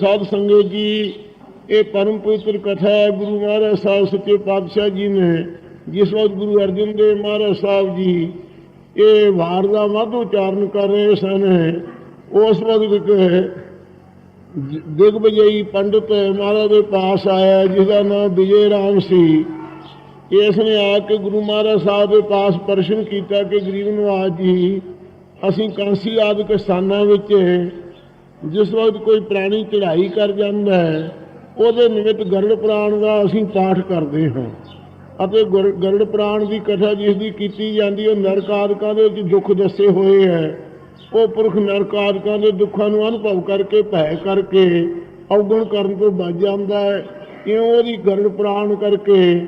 ਸਾਧ ਸੰਗਤ ਜੀ, ਇਹ ਪਰਮ ਪਵਿੱਤਰ ਕਥਾ ਹੈ ਗੁਰੂ ਮਹਾਰਾਜ ਸਾਹਿਬ ਸੱਚੇ ਪਾਤਸ਼ਾਹ ਜੀ ਨੇ, ਜਿਸ ਵਕਤ ਗੁਰੂ ਅਰਜਨ ਦੇਵ ਮਹਾਰਾਜ ਸਾਹਿਬ ਜੀ ਇਹ ਵਾਰ ਦਾ ਮੱਧ ਉਚਾਰਨ ਕਰ ਰਹੇ ਸਨ, ਉਸ ਵਕਤ ਇੱਕ ਦਿਗਵਜਈ ਪੰਡਤ ਮਹਾਰਾਜ ਦੇ ਪਾਸ ਆਇਆ ਜਿਹਦਾ ਨਾਮ ਵਿਜੇ ਰਾਮ ਸੀ। ਇਸ ਨੇ ਆ ਕੇ ਗੁਰੂ ਮਹਾਰਾਜ ਸਾਹਿਬ ਦੇ ਪਾਸ ਪ੍ਰਸ਼ਨ ਕੀਤਾ ਕਿ ਗਰੀਬ ਨਵਾਜ ਜੀ, ਅਸੀਂ ਕਾਂਸੀ ਆਦਿਕ ਸਥਾਨਾਂ ਵਿੱਚ ਜਿਸ ਵਕਤ ਕੋਈ ਪ੍ਰਾਣੀ ਚੜ੍ਹਾਈ ਕਰ ਜਾਂਦਾ ਹੈ, ਉਹਦੇ ਨਿਮਿਤ ਗਰੜ ਪੁਰਾਣ ਦਾ ਅਸੀਂ ਪਾਠ ਕਰਦੇ ਹਾਂ। ਅਤੇ ਗੁਰ- ਗਰੜ ਪੁਰਾਣ ਦੀ ਕਥਾ ਜਿਸ ਦੀ ਕੀਤੀ ਜਾਂਦੀ ਹੈ ਨਰਕ ਆਦਿਕਾਂ ਦੇ ਵਿੱਚ ਦੁੱਖ ਦੱਸੇ ਹੋਏ ਹੈ। ਉਹ ਪੁਰਖ ਨਰਕ ਆਦਿਕਾਂ ਦੇ ਦੁੱਖਾਂ ਨੂੰ ਅਨੁਭਵ ਕਰਕੇ, ਭੈ ਕਰਕੇ ਅਵਗੁਣ ਕਰਨ ਤੋਂ ਬਚ ਜਾਂਦਾ ਹੈ। ਕਿਉਂ ਉਹਦੀ ਗਰੜ ਪੁਰਾਣ ਕਰਕੇ,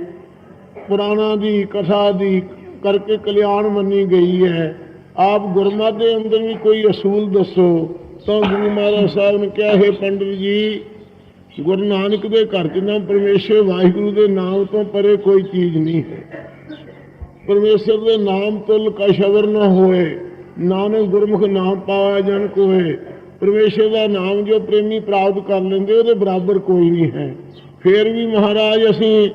ਪੁਰਾਣਾ ਦੀ ਕਥਾ ਦੀ ਕਰਕੇ ਕਲਿਆਣ ਮੰਨੀ ਗਈ ਹੈ। ਆਪ ਗੁਰਮਤਿ ਦੇ ਅੰਦਰ ਵੀ ਕੋਈ ਅਸੂਲ ਦੱਸੋ। ਤਾਂ ਗੁਰੂ ਮਹਾਰਾਜ ਸਾਹਿਬ ਨੇ ਕਿਹਾ, ਹੈ ਪੰਡਿਤ ਜੀ, ਗੁਰੂ ਨਾਨਕ ਦੇ ਘਰ ਚ ਨਾ ਪਰਮੇਸ਼ਰ ਵਾਹਿਗੁਰੂ ਦੇ ਨਾਮ ਤੋਂ ਪਰੇ ਕੋਈ ਚੀਜ਼ ਨਹੀਂ ਹੈ। ਪਰਮੇਸ਼ਰ ਦੇ ਨਾਮ ਤੁਲ ਕਸ਼ਵਰ ਨਾ ਹੋਏ ਨਾਨਕ ਗੁਰਮੁਖ ਨਾਮ ਪਾਇਆ ਜਨ ਕੋਏ ਪਰਮੇਸ਼ਰ ਦਾ ਨਾਮ ਜੋ ਪ੍ਰੇਮੀ ਪ੍ਰਾਪਤ ਕਰ ਲੈਂਦੇ, ਉਹਦੇ ਬਰਾਬਰ ਕੋਈ ਨਹੀਂ ਹੈ। ਫੇਰ ਵੀ ਮਹਾਰਾਜ ਅਸੀਂ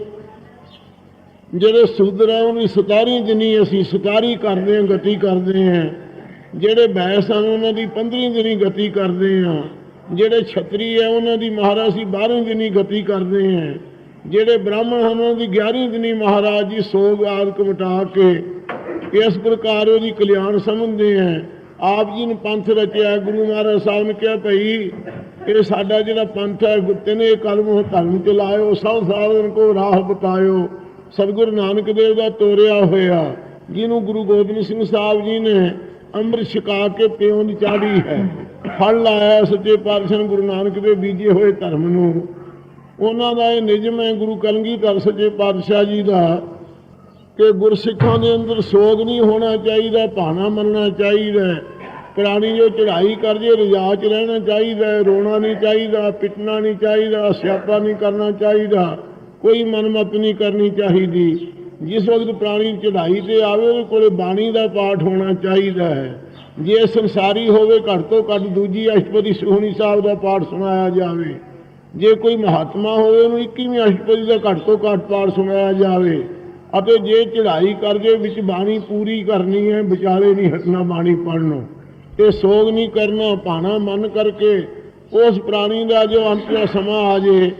ਜਿਹੜੇ ਸੂਦਰਾਂ ਦੀ ਸਤਾਰੀ ਦਿਨੀ ਅਸੀਂ ਸਤਾਰੀ ਕਰਦੇ ਹਾਂ, ਗਤੀ ਕਰਦੇ ਹਾਂ ਜਿਹੜੇ ਬੈਸ ਹਨ ਉਹਨਾਂ ਦੀ 15ਵੀਂ ਦਿਨੀ ਗਤੀ ਕਰਦੇ ਆ। ਜਿਹੜੇ ਛਤਰੀ ਹੈ ਉਹਨਾਂ ਦੀ ਮਹਾਰਾਜ ਸੀ 12ਵੀਂ ਦਿਨੀ ਗਤੀ ਕਰਦੇ ਹਾਂ ਜਿਹੜੇ ਬ੍ਰਾਹਮਣ ਹਨ, ਉਹਨਾਂ ਦੀ 11ਵੀਂ ਦਿਨੀ ਮਹਾਰਾਜ ਜੀ ਸੋਗ ਆਦਿਕ ਮਿਟਾ ਕੇ ਇਸ ਪ੍ਰਕਾਰ ਉਹਦੀ ਕਲਿਆਣ ਸਮਝਦੇ ਹੈ ਆਪ ਜੀ ਨੇ ਪੰਥ ਰਚਿਆ, ਗੁਰੂ ਮਹਾਰਾਜ ਸਾਹਿਬ ਨੇ ਕਿਹਾ ਭਈ, ਇਹ ਸਾਡਾ ਜਿਹੜਾ ਪੰਥ ਹੈ ਗੁੱਤੇ ਨੇ ਕਲਮ ਧਰਮ ਚਲਾਇਓ ਸਭ ਸਾਧਨ ਕੋ ਰਾਹ ਬਤਾਇਓ। ਸਤਿਗੁਰੂ ਨਾਨਕ ਦੇਵ ਦਾ ਤੋਰਿਆ ਹੋਇਆ, ਜਿਹਨੂੰ ਗੁਰੂ ਗੋਬਿੰਦ ਸਿੰਘ ਸਾਹਿਬ ਜੀ ਨੇ ਅੰਮ੍ਰਿਤ ਛਕਾ ਕੇ ਪਿਉਂ ਚਾੜੀ ਹੈ। ਫਲ ਲਾਇਆ ਸੱਚੇ ਪਾਤਸ਼ਾਹ ਗੁਰੂ ਨਾਨਕ ਦੇ ਬੀਜੇ ਹੋਏ ਧਰਮ ਨੂੰ। ਉਹਨਾਂ ਦਾ ਇਹ ਨਿਯਮ ਹੈ ਗੁਰੂ ਕਲਗੀਧਰ ਸੱਚੇ ਪਾਤਸ਼ਾਹ ਜੀ ਦਾ ਕਿ ਗੁਰਸਿੱਖਾਂ ਦੇ ਅੰਦਰ ਸੋਗ ਨਹੀਂ ਹੋਣਾ ਚਾਹੀਦਾ, ਭਾਣਾ ਮੰਨਣਾ ਚਾਹੀਦਾ, ਪੁਰਾਣੀ ਜੋ ਚੜ੍ਹਾਈ ਕਰਦੇ, ਰਜਾ ਚ ਰਹਿਣਾ ਚਾਹੀਦਾ, ਰੋਣਾ ਨਹੀਂ ਚਾਹੀਦਾ, ਪਿੱਟਣਾ ਨਹੀਂ ਚਾਹੀਦਾ, ਸਿਆਪਾ ਨਹੀਂ ਕਰਨਾ ਚਾਹੀਦਾ, ਕੋਈ ਮਨਮਤ ਨਹੀਂ ਕਰਨੀ ਚਾਹੀਦੀ। ਜਿਸ ਵਕਤ ਪ੍ਰਾਣੀ ਚੜ੍ਹਾਈ ਤੇ ਆਵੇ, ਉਹਦੇ ਕੋਲੇ ਬਾਣੀ ਦਾ ਪਾਠ ਹੋਣਾ ਚਾਹੀਦਾ ਹੈ। ਜੇ ਸੰਸਾਰੀ ਹੋਵੇ, ਘੱਟ ਤੋਂ ਘੱਟ ਦੂਜੀ ਅਸ਼ਟਪਦੀ ਸੁਖਣੀ ਸਾਹਿਬ ਦਾ ਪਾਠ ਸੁਣਾਇਆ ਜਾਵੇ। ਜੇ ਕੋਈ ਮਹਾਤਮਾ ਹੋਵੇ, ਉਹਨੂੰ 21ਵੀਂ ਅਸ਼ਟਪਦੀ ਦਾ ਘੱਟ ਤੋਂ ਘੱਟ ਪਾਠ ਸੁਣਾਇਆ ਜਾਵੇ। ਅਤੇ ਜੇ ਚੜ੍ਹਾਈ ਕਰਦੇ ਵਿੱਚ ਬਾਣੀ ਪੂਰੀ ਕਰਨੀ ਹੈ ਵਿਚਾਲੇ ਨਹੀਂ ਹਟਣਾ ਬਾਣੀ ਪੜਨੋਂ ਤੇ ਸੋਗ ਨਹੀਂ ਕਰਨਾ, ਭਾਣਾ ਮਨ ਕਰਕੇ ਉਸ ਪ੍ਰਾਣੀ ਦਾ ਜੋ ਅੰਤ ਦਾ ਸਮਾਂ ਆ ਜੇ,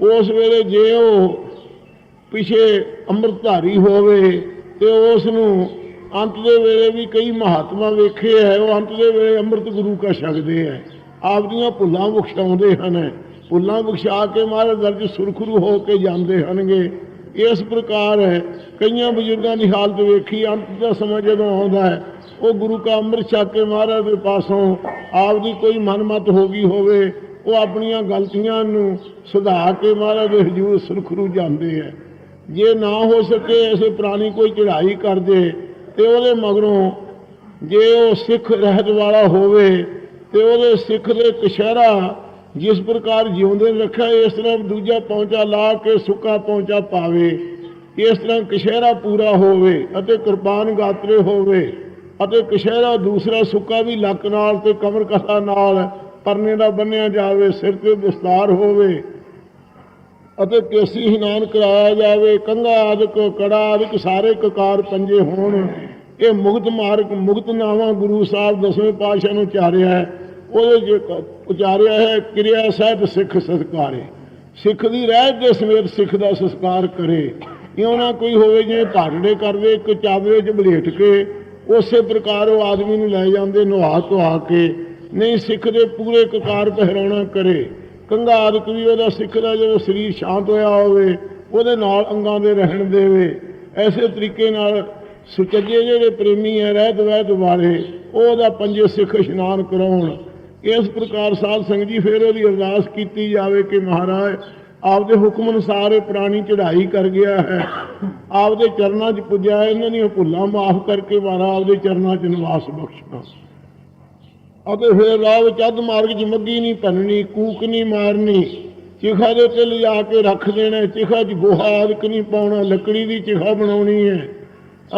ਉਸ ਵੇਲੇ ਜੇ ਉਹ ਪਿਛੇ ਅੰਮ੍ਰਿਤਧਾਰੀ ਹੋਵੇ ਤੇ ਉਸ ਨੂੰ ਅੰਤ ਦੇ ਵੇਲੇ ਵੀ ਕਈ ਮਹਾਤਮਾ ਵੇਖੇ ਹੈ, ਉਹ ਅੰਤ ਦੇ ਵੇਲੇ ਅੰਮ੍ਰਿਤ ਗੁਰੂ ਕਾ ਛਕਦੇ ਹੈ। ਆਪਦੀਆਂ ਭੁੱਲਾਂ ਬਖਸ਼ਾਉਂਦੇ ਹਨ। ਭੁੱਲਾਂ ਬਖਸ਼ਾ ਕੇ ਮਹਾਰਾਜ ਦਰਜ ਸੁਰਖਰੂ ਹੋ ਕੇ ਜਾਂਦੇ ਹਨਗੇ। ਇਸ ਪ੍ਰਕਾਰ ਹੈ ਕਈਆਂ ਬਜ਼ੁਰਗਾਂ ਦੀ ਹਾਲਤ ਵੇਖੀ, ਅੰਤ ਦਾ ਸਮਾਂ ਜਦੋਂ ਆਉਂਦਾ ਹੈ, ਉਹ ਗੁਰੂ ਕਾ ਅੰਮ੍ਰਿਤ ਛਕ ਕੇ ਮਹਾਰਾਜ ਦੇ ਪਾਸੋਂ ਆਪ ਦੀ ਕੋਈ ਮਨਮਤ ਹੋ ਗਈ ਹੋਵੇ, ਉਹ ਆਪਣੀਆਂ ਗਲਤੀਆਂ ਨੂੰ ਸੁਧਾਰ ਕੇ ਮਹਾਰਾਜ ਦੇ ਹਜ਼ੂਰ ਸੁਰਖਰੂ ਜਾਂਦੇ ਹੈ। ਜੇ ਨਾ ਹੋ ਸਕੇ ਅਸੀਂ ਪੁਰਾਣੀ ਕੋਈ ਚੜ੍ਹਾਈ ਕਰਦੇ ਤੇ ਉਹਦੇ ਮਗਰੋਂ ਜੇ ਉਹ ਸਿੱਖ ਰਹਿਤ ਵਾਲਾ ਹੋਵੇ ਤੇ ਉਹਦੇ ਸਿੱਖ ਦੇ ਕਸ਼ਹਿਰਾ ਜਿਸ ਪ੍ਰਕਾਰ ਜਿਉਂਦੇ ਰੱਖਿਆ, ਇਸ ਤਰ੍ਹਾਂ ਦੂਜਾ ਪਹੁੰਚਾ ਲਾ ਕੇ ਸੁੱਕਾ ਪਹੁੰਚਾ ਪਾਵੇ, ਇਸ ਤਰ੍ਹਾਂ ਕਸ਼ਹਿਰਾ ਪੂਰਾ ਹੋਵੇ ਅਤੇ ਕਿਰਪਾਨ ਗਾਤਰੇ ਹੋਵੇ ਅਤੇ ਕਸ਼ਹਿਰਾ ਦੂਸਰਾ ਸੁੱਕਾ ਵੀ ਲੱਕ ਨਾਲ ਤੇ ਕਮਰ ਕਸਾ ਨਾਲ ਪਰਨੇ ਦਾ ਬੰਨਿਆ ਜਾਵੇ, ਸਿਰ ਤੇ ਦਸਤਾਰ ਹੋਵੇ ਅਤੇ ਕੇਸੀ ਇਸ਼ਨਾਨ ਕਰਾਇਆ ਜਾਵੇ, ਕੰਘਾ ਆਦਿਕ, ਕੜਾ ਆਦਿਕ ਸਾਰੇ ਕਕਾਰ ਪੰਜੇ ਹੋਣ। ਇਹ ਮੁਕਤ ਮਾਰਗ ਮੁਕਤ ਨਾਵਾ ਗੁਰੂ ਸਾਹਿਬ ਦਸਵੇਂ ਪਾਤਸ਼ਾਹ ਨੂੰ ਚਾਰਿਆ ਹੈ। ਉਹਦੇ ਚ ਉਚਾਰਿਆ ਹੈ, ਕਿਰਿਆ ਸਾਹਿਬ ਸਿੱਖ ਸਤਕਾਰੇ। ਸਿੱਖ ਦੀ ਰਹਿਤ ਦੇ ਸਮੇਤ ਸਿੱਖ ਦਾ ਸੰਸਕਾਰ ਕਰੇ। ਇਉਂ ਨਾ ਕੋਈ ਹੋਵੇ ਜਿਵੇਂ ਭਾਂਡੇ ਕਰਦੇ, ਇੱਕ ਚਾਦਰੇ 'ਚ ਬਲੇਟ ਕੇ, ਉਸੇ ਪ੍ਰਕਾਰ ਉਹ ਆਦਮੀ ਨੂੰ ਲੈ ਜਾਂਦੇ, ਨੁਹਾ ਧੁਆ ਕੇ। ਨਹੀਂ ਸਿੱਖ ਦੇ ਪੂਰੇ ਕਕਾਰ ਪਹਿਰਾਉਣਾ ਕਰੇ। ਕੰਘਾ ਆਦਿਕ ਵੀ ਉਹਦਾ ਸਿੱਖ ਦਾ ਜਦੋਂ ਸਰੀਰ ਸ਼ਾਂਤ ਹੋਇਆ ਹੋਵੇ, ਉਹਦੇ ਨਾਲ ਅੰਗਾਂ ਦੇ ਰਹਿਣ ਦੇਵੇ। ਐਸੇ ਤਰੀਕੇ ਨਾਲ ਸੁਚੱਜੇ ਜਿਹੜੇ ਪ੍ਰੇਮੀ ਹੈ ਰਹਿਤ ਵਹਿਤ ਵਾਲੇ, ਉਹ ਉਹਦਾ ਪੰਜੇ ਸਿੱਖ ਇਸ਼ਨਾਨ ਕਰਾਉਣ। ਇਸ ਪ੍ਰਕਾਰ ਸਾਧ ਸੰਗਤ ਜੀ ਫਿਰ ਉਹਦੀ ਅਰਦਾਸ ਕੀਤੀ ਜਾਵੇ ਕਿ ਮਹਾਰਾਜ, ਆਪਦੇ ਹੁਕਮ ਅਨੁਸਾਰ ਇਹ ਪ੍ਰਾਣੀ ਚੜ੍ਹਾਈ ਕਰ ਗਿਆ ਹੈ। ਆਪਦੇ ਚਰਨਾਂ 'ਚ ਪੁੱਜਿਆ ਇਹਨਾਂ ਦੀਆਂ ਭੁੱਲਾਂ ਮਾਫ ਕਰਕੇ ਮਹਾਰਾਜ ਆਪਦੇ ਚਰਨਾਂ 'ਚ ਨਿਵਾਸ ਬਖਸ਼ਣਾ। ਅਤੇ ਫਿਰ ਰਾਹ ਵਿੱਚ ਅੱਧ ਮਾਰਗ 'ਚ ਮੱਗੀ ਨਹੀਂ, ਭੰਨਣੀ, ਕੂਕ ਨਹੀਂ, ਮਾਰਨੀ। ਚਿਖਾ ਦੇ ਉੱਤੇ ਲਿਜਾ ਕੇ ਰੱਖ ਦੇਣਾ ਚਿਖਾ 'ਚ ਗੋਹਾ ਆਦਿਕ ਨਹੀਂ ਪਾਉਣਾ, ਲੱਕੜੀ ਦੀ ਚਿਖਾ ਬਣਾਉਣੀ ਹੈ।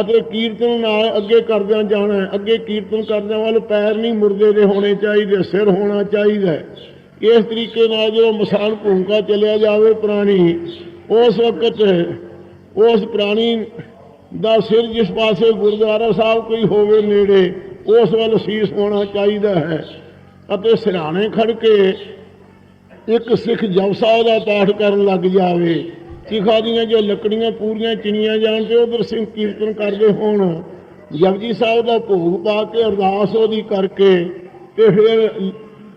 ਅਤੇ ਕੀਰਤਨ ਨਾਲ ਅੱਗੇ ਕਰਦਿਆਂ ਜਾਣਾ ਅੱਗੇ ਕੀਰਤਨ ਕਰਦਿਆਂ ਵੱਲ ਪੈਰ ਨਹੀਂ ਮੁਰਦੇ ਦੇ ਹੋਣੇ ਚਾਹੀਦੇ, ਸਿਰ ਹੋਣਾ ਚਾਹੀਦਾ ਇਸ ਤਰੀਕੇ ਨਾਲ ਜਦੋਂ ਮਸਾਨ ਭੂਮਿਕਾ ਚੱਲਿਆ ਜਾਵੇ ਪ੍ਰਾਣੀ, ਉਸ ਵਕਤ ਉਸ ਪ੍ਰਾਣੀ ਦਾ ਸਿਰ ਜਿਸ ਪਾਸੇ ਗੁਰਦੁਆਰਾ ਸਾਹਿਬ ਕੋਈ ਹੋਵੇ ਨੇੜੇ ਉਸ ਵੱਲ ਸੀਸ ਹੋਣਾ ਚਾਹੀਦਾ ਹੈ। ਅਤੇ ਸਿਰਹਾਣੇ ਖੜ ਕੇ ਇੱਕ ਸਿੱਖ ਜਪਸਾ ਦਾ ਪਾਠ ਕਰਨ ਲੱਗ ਜਾਵੇ। ਸਿੱਖਾਂ ਦੀਆਂ ਜੋ ਲੱਕੜੀਆਂ ਪੂਰੀਆਂ ਚਿਣੀਆਂ ਜਾਣ ਤੇ ਉਧਰ ਸਿੰਘ ਕੀਰਤਨ ਕਰਦੇ ਹੋਣ, ਜਪਜੀ ਸਾਹਿਬ ਦਾ ਭੋਗ ਪਾ ਕੇ ਅਰਦਾਸ ਉਹਦੀ ਕਰਕੇ ਤੇ ਫਿਰ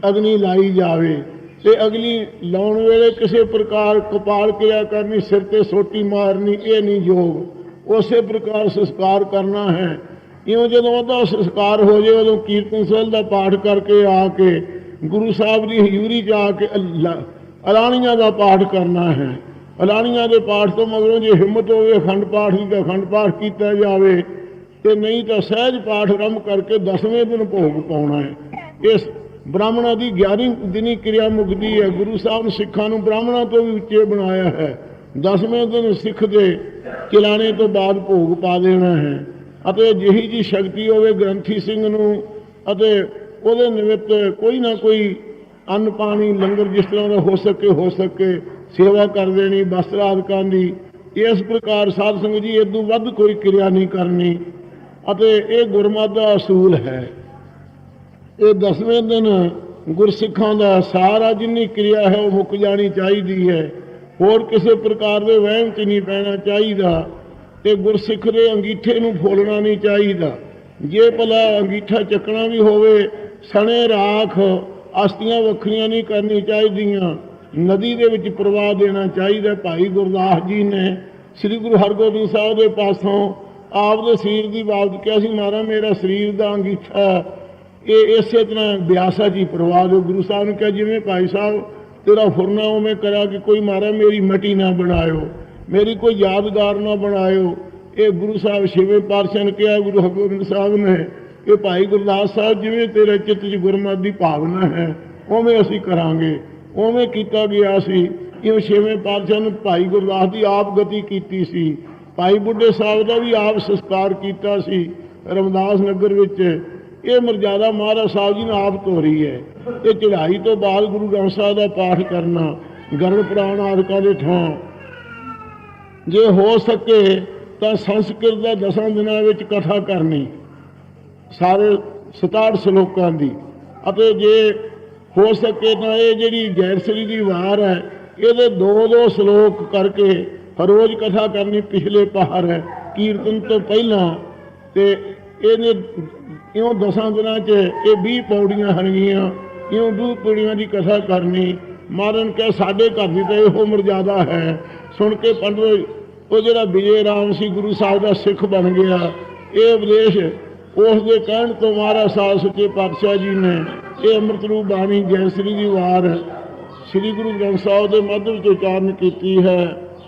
ਅਗਨੀ ਲਾਈ ਜਾਵੇ। ਤੇ ਅਗਲੀ ਲਾਉਣ ਵੇਲੇ ਕਿਸੇ ਪ੍ਰਕਾਰ ਕਪਾਲ ਕਿਰਿਆ ਕਰਨੀ, ਸਿਰ ਤੇ ਸੋਟੀ ਮਾਰਨੀ, ਇਹ ਨਹੀਂ ਯੋਗ। ਉਸੇ ਪ੍ਰਕਾਰ ਸੰਸਕਾਰ ਕਰਨਾ ਹੈ। ਇਉਂ ਜਦੋਂ ਉਹਦਾ ਸੰਸਕਾਰ ਹੋ ਜਾਏ, ਉਦੋਂ ਕੀਰਤਨ ਸਹਿਲ ਦਾ ਪਾਠ ਕਰਕੇ ਆ ਕੇ, ਗੁਰੂ ਸਾਹਿਬ ਦੀ ਹਜ਼ੂਰੀ 'ਚ ਆ ਕੇ ਅੱਲਾ- ਅਲਾਣੀਆਂ ਦਾ ਪਾਠ ਕਰਨਾ ਹੈ। ਅਲਾਣੀਆਂ ਦੇ ਪਾਠ ਤੋਂ ਮਗਰੋਂ ਜੇ ਹਿੰਮਤ ਹੋਵੇ, ਅਖੰਡ ਪਾਠ ਦੀ ਤਾਂ ਅਖੰਡ ਪਾਠ ਕੀਤਾ ਜਾਵੇ, ਤੇ ਨਹੀਂ ਤਾਂ ਸਹਿਜ ਪਾਠ ਰੰਭ ਕਰਕੇ ਦਸਵੇਂ ਦਿਨ ਭੋਗ ਪਾਉਣਾ ਹੈ। ਇਸ ਬ੍ਰਾਹਮਣਾਂ ਦੀ 11ਵੀਂ ਦਿਨੀ ਕਿਰਿਆ ਮੁਕਦੀ ਹੈ। ਗੁਰੂ ਸਾਹਿਬ ਨੇ ਸਿੱਖਾਂ ਨੂੰ ਬ੍ਰਾਹਮਣਾਂ ਤੋਂ ਵੀ ਉੱਚੇ ਬਣਾਇਆ ਹੈ। ਦਸਵੇਂ ਦਿਨ ਸਿੱਖ ਦੇ ਚਲਾਣੇ ਤੋਂ ਬਾਅਦ ਭੋਗ ਪਾ ਦੇਣਾ ਹੈ। ਅਤੇ ਜਿਹੀ ਜੀ ਸ਼ਕਤੀ ਹੋਵੇ ਗ੍ਰੰਥੀ ਸਿੰਘ ਨੂੰ, ਅਤੇ ਉਹਦੇ ਨਿਮਿਤ ਕੋਈ ਨਾ ਕੋਈ ਅੰਨ ਪਾਣੀ, ਲੰਗਰ ਜਿਸ ਤਰ੍ਹਾਂ ਦਾ ਹੋ ਸਕੇ ਹੋ ਸਕੇ, ਸੇਵਾ ਕਰ ਦੇਣੀ ਵਸਤਰ ਆਦਿਕਾਂ ਦੀ ਇਸ ਪ੍ਰਕਾਰ ਸਾਧ ਸੰਗਤ ਜੀ ਇਦੋਂ ਵੱਧ ਕੋਈ ਕਿਰਿਆ ਨਹੀਂ ਕਰਨੀ, ਅਤੇ ਇਹ ਗੁਰਮਤ ਦਾ ਅਸੂਲ ਹੈ। ਇਹ ਦਸਵੇਂ ਦਿਨ ਗੁਰਸਿੱਖਾਂ ਦਾ ਸਾਰਾ ਜਿੰਨੀ ਕਿਰਿਆ ਹੈ ਉਹ ਮੁੱਕ ਜਾਣੀ ਚਾਹੀਦੀ ਹੈ। ਹੋਰ ਕਿਸੇ ਪ੍ਰਕਾਰ ਦੇ ਵਹਿਮ 'ਚ ਨਹੀਂ ਪੈਣਾ ਚਾਹੀਦਾ। ਤੇ ਗੁਰਸਿੱਖ ਦੇ ਅੰਗੀਠੇ ਨੂੰ ਫੋਲਣਾ ਨਹੀਂ ਚਾਹੀਦਾ। ਜੇ ਭਲਾ ਅੰਗੀਠਾ ਚੱਕਣਾ ਵੀ ਹੋਵੇ, ਸਣੇ ਰਾਖ ਅਸਤੀਆਂ ਵੱਖਰੀਆਂ ਨਹੀਂ ਕਰਨੀ ਚਾਹੀਦੀਆਂ। ਨਦੀ ਦੇ ਵਿੱਚ ਪ੍ਰਵਾਹ ਦੇਣਾ ਚਾਹੀਦਾ ਭਾਈ ਗੁਰਦਾਸ ਜੀ ਨੇ ਸ੍ਰੀ ਗੁਰੂ ਹਰਗੋਬਿੰਦ ਸਾਹਿਬ ਦੇ ਪਾਸੋਂ ਆਪ ਦੇ ਸਰੀਰ ਦੀ ਬਾਬਤ ਕਿਹਾ ਸੀ ਮਾਰਾ ਮੇਰਾ ਸਰੀਰ ਦਾ ਅੰਗੀਠਾ ਇਹ ਇਸੇ ਤਰ੍ਹਾਂ ਬਿਆਸਾ ਜੀ ਪ੍ਰਵਾਹ ਦਿਓ। ਗੁਰੂ ਸਾਹਿਬ ਨੇ ਕਿਹਾ, ਜਿਵੇਂ ਭਾਈ ਸਾਹਿਬ ਤੇਰਾ ਫੁਰਨਾ ਉਵੇਂ ਕਰਾ ਕਿ ਕੋਈ ਮਾਰਾ ਮੇਰੀ ਮਟੀ ਨਾ ਬਣਾਇਓ। ਮੇਰੀ ਕੋਈ ਯਾਦਗਾਰ ਨਾ ਬਣਾਇਓ। ਇਹ ਗੁਰੂ ਸਾਹਿਬ ਛੇਵੇਂ ਪਾਤਸ਼ਾਹ ਨੇ ਕਿਹਾ, ਗੁਰੂ ਹਰਗੋਬਿੰਦ ਸਾਹਿਬ ਨੇ ਕਿ ਭਾਈ ਗੁਰਦਾਸ ਸਾਹਿਬ, ਜਿਵੇਂ ਤੇਰੇ ਚਿੱਤ 'ਚ ਗੁਰਮਤਿ ਦੀ ਭਾਵਨਾ ਹੈ, ਉਵੇਂ ਅਸੀਂ ਕਰਾਂਗੇ। ਉਵੇਂ ਕੀਤਾ ਗਿਆ ਸੀ। ਇਹ ਛੇਵੇਂ ਪਾਤਸ਼ਾਹ ਨੇ ਭਾਈ ਗੁਰਦਾਸ ਦੀ ਆਪ ਗਤੀ ਕੀਤੀ ਸੀ। ਭਾਈ ਬੁੱਢੇ ਸਾਹਿਬ ਦਾ ਵੀ ਆਪ ਸੰਸਕਾਰ ਕੀਤਾ ਸੀ ਰਮਦਾਸ ਨਗਰ ਵਿੱਚ। ਇਹ ਮਰਜ਼ਾਦਾ ਮਹਾਰਾਜ ਸਾਹਿਬ ਜੀ ਨੇ ਆਪ ਤੋਰੀ ਹੈ। ਇਹ ਚੜ੍ਹਾਈ ਤੋਂ ਬਾਅਦ ਗੁਰੂ ਗ੍ਰੰਥ ਸਾਹਿਬ ਦਾ ਪਾਠ ਕਰਨਾ ਗਰੜ ਪੁਰਾਣ ਆਦਿਕਾਂ ਦੇ ਥਾਂ ਜੇ ਹੋ ਸਕੇ ਤਾਂ ਸੰਸਕ੍ਰਿਤ ਦਾ ਦਸਾਂ ਦਿਨਾਂ ਵਿੱਚ ਕਥਾ ਕਰਨੀ, ਸਾਰੇ 67 ਸ਼ਲੋਕਾਂ ਦੀ। ਅਤੇ ਜੇ ਹੋ ਸਕੇ ਤਾਂ ਇਹ ਜਿਹੜੀ ਗੈਰਸਰੀ ਦੀ ਵਾਰ ਹੈ, ਇਹਦੇ ਦੋ ਦੋ ਸ਼ਲੋਕ ਕਰਕੇ ਹਰ ਰੋਜ਼ ਕਥਾ ਕਰਨੀ ਪਿਛਲੇ ਪਹਾਰ ਹੈ, ਕੀਰਤਨ ਤੋਂ ਪਹਿਲਾਂ। ਤੇ ਇਹਨੇ ਇਉਂ ਦਸਾਂ ਦਿਨਾਂ 'ਚ ਇਹ 20 ਪੌੜੀਆਂ ਹਨਗੀਆਂ ਇਉਂ 20 ਪੌੜੀਆਂ ਦੀ ਕਥਾ ਕਰਨੀ। ਮਾਰਨ ਕਹੇ ਸਾਡੇ ਘਰ ਦੀ ਤਾਂ ਇਹੋ ਮਰਜ਼ਾਦਾ ਹੈ। ਸੁਣ ਕੇ ਪੰਡਤ, ਉਹ ਜਿਹੜਾ ਵਿਜੇ ਰਾਮ ਸੀ, ਗੁਰੂ ਸਾਹਿਬ ਦਾ ਸਿੱਖ ਬਣ ਗਿਆ। ਇਹ ਉਪਦੇਸ਼ ਉਸ ਦੇ ਕਹਿਣ ਤੋਂ ਮਹਾਰਾਜ ਸਾਹਿਬ ਸੱਚੇ ਪਾਤਸ਼ਾਹ ਜੀ ਨੇ ਇਹ ਅੰਮ੍ਰਿਤ ਰੂਪ ਬਾਣੀ ਜੈਸਰੀ ਦੀ ਵਾਰ ਸ੍ਰੀ ਗੁਰੂ ਗ੍ਰੰਥ ਸਾਹਿਬ ਦੇ ਮੱਧ ਵਿੱਚ ਉਚਾਰਨ ਕੀਤੀ ਹੈ।